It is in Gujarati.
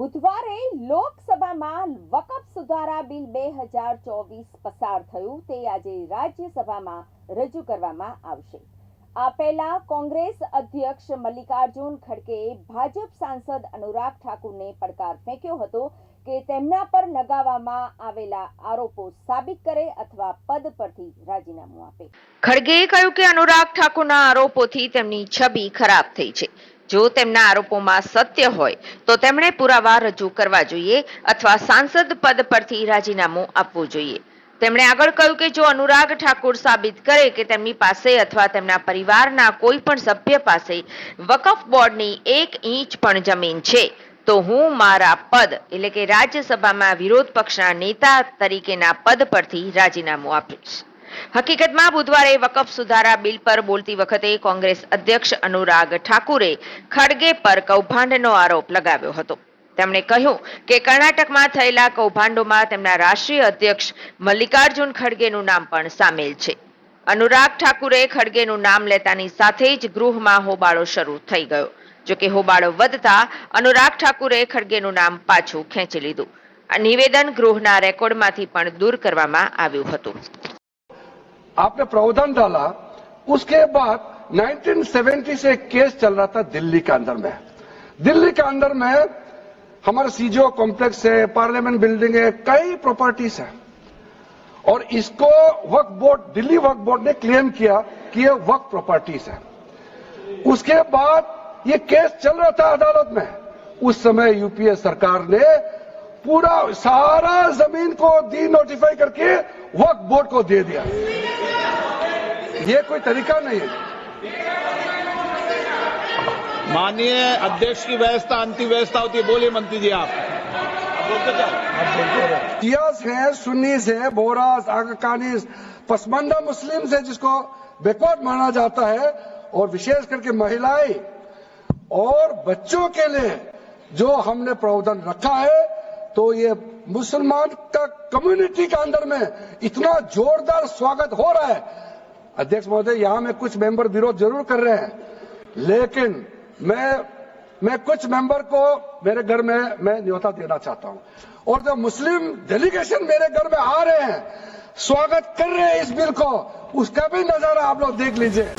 બુધવારે લોકસભામાં વકફ સુધારા બિલ બે હજાર ચોવીસ પસાર થયું. તે આજે રાજ્યસભામાં રજૂ કરવામાં આવશે. આ પહેલા કોંગ્રેસ અધ્યક્ષ મલ્લિકાર્જુન ખડગેએ ભાજપ સાંસદ અનુરાગ ઠાકુરને પડકાર ફેંક્યો હતો કે તેમના પર લગાવવામાં આવેલા આરોપો સાબિત કરે અથવા પદ પરથી રાજીનામું આપે. ખડગેએ કહ્યું કે અનુરાગ ઠાકુરના આરોપોથી તેમની છબી ખરાબ થઈ છે. જો તેમના આરોપોમાં સત્ય હોય, તો તેમણે પુરાવા રજૂ કરવા જોઈએ અથવા સાંસદ પદ પરથી રાજીનામું આપવું જોઈએ. તેમણે આગળ કહ્યું કે જો અનુરાગ ઠાકુર સાબિત કરે કે તેમની પાસે અથવા તેમના પરિવારના કોઈ પણ સભ્ય પાસે વકફ બોર્ડની એક ઇંચ પણ જમીન છે, તો હું મારા પદ, એટલે કે રાજ્યસભામાં વિરોધ પક્ષના નેતા તરીકેના પદ પરથી રાજીનામું આપીશ. હકીકતમાં બુધવારે વકફ સુધારા બિલ પર બોલતી વખતે કોંગ્રેસ અધ્યક્ષ અનુરાગ ઠાકુરે ખડગે પર કૌભાંડનો આરોપ લગાવ્યો હતો. તેમણે કહ્યું કે કર્ણાટકમાં થયેલા કૌભાંડોમાં તેમના રાષ્ટ્રીય અધ્યક્ષ મલ્લિકાર્જુન ખડગેનું નામ પણ સામેલ છે. અનુરાગ ઠાકુરે ખડગેનું નામ લેતાની સાથે જ ગૃહમાં હોબાળો શરૂ થઈ ગયો. જોકે હોબાળો વધતા અનુરાગ ઠાકુરે ખડગેનું નામ પાછું ખેંચી લીધું. આ નિવેદન ગૃહના રેકોર્ડમાંથી પણ દૂર કરવામાં આવ્યું હતું. آپ نے پراودھان ڈالا اس کے بعد نائنٹین سیونٹی سے ایک کیس چل رہا تھا دلی کے اندر میں دلی کے اندر میں ہمارا سی جی او کمپلیکس ہے پارلیمنٹ بلڈنگ ہے کئی پراپرٹیز ہیں اور اس کو وقت بورڈ دلی وقت بورڈ نے کلیم کیا کہ یہ وقت پراپرٹیز ہے اس کے بعد یہ کیس چل رہا تھا عدالت میں اس سمے یو پی اے سرکار نے پورا سارا زمین کو ڈی نوٹیفائی کر کے وقت بورڈ کو دے دیا یہ کوئی طریقہ نہیں ہے۔ مانیے ادیش کی ویستہ انتی ویستہ ہوتی ہے بولیے منتی جی آپ۔ سیاس ہیں سنیز ہیں بوراز آگکانیز پسمندہ مسلم سے جس کو بیکوٹ مانا جاتا ہے اور وشیز کر کے مہیلائیں اور بچوں کے لیے جو ہم نے پراؤدن رکھا ہے تو یہ مسلمان کا کمیونٹی کا اندر میں اتنا جوردار سواگت ہو رہا ہے۔ ادھیش مہودے یہاں میں کچھ ممبر وروھ ضرور کر رہے ہیں۔ لیکن میں میں کچھ ممبر کو میرے گھر میں میں نیوتا دینا چاہتا ہوں۔ اور جو مسلم ڈیلیگیشن میرے گھر میں آ رہے ہیں، سواگت کر رہے ہیں اس بل کو۔ اس کا بھی نظارہ آپ لوگ دیکھ لیجیے۔